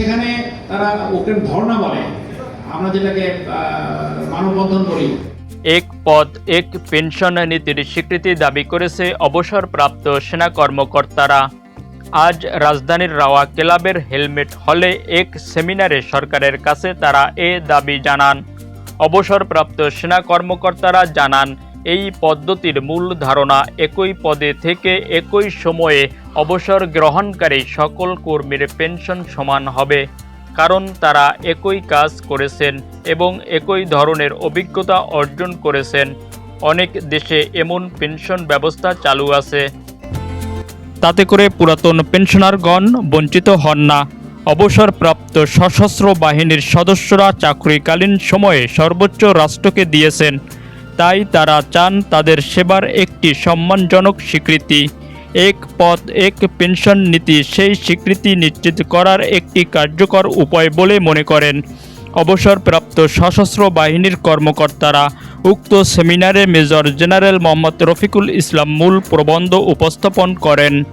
সেখানে তারা ওকে ধর্ণা বলে। আমরা যেটাকে মানববন্ধন বলি। এক পদ, এক পেনশন নীতির স্বীকৃতি দাবি করেছে অবসরপ্রাপ্ত সেনা কর্মকর্তারা। আজ রাজধানীর রাওয়া ক্লাবের হেলমেট হলে এক সেমিনারে সরকারের কাছে তারা এ দাবি জানান। অবসরপ্রাপ্ত সেনা কর্মকর্তারা জানান, এই পদ্ধতির মূল ধারণা একই পদে থেকে একই সময়ে অবসর গ্রহণকারী সকল কর্মীর পেনশন সমান হবে, কারণ তারা একই কাজ করেছেন এবং একই ধরনের অভিজ্ঞতা অর্জন করেছেন। অনেক দেশে এমন পেনশন ব্যবস্থা চালু আছে। তাতে করে পুরাতন পেনশনারগণ বঞ্চিত হন না। অবসরপ্রাপ্ত সশস্ত্র বাহিনীর সদস্যরা চাকরিকালীন সময়ে সর্বোচ্চ রাষ্ট্রকে দিয়েছেন। তাই তারা চান তাদের সেবার একটি সম্মানজনক স্বীকৃতি। এক পথ, এক পেনশন নীতি, সেই স্বীকৃতি নিশ্চিত করার একটি কার্যকর উপায় বলে মনে করেন অবসরপ্রাপ্ত সশস্ত্র বাহিনীর কর্মকর্তারা। উক্ত সেমিনারে মেজর জেনারেল মোহাম্মদ রফিকুল ইসলাম মূল প্রবন্ধ উপস্থাপন করেন।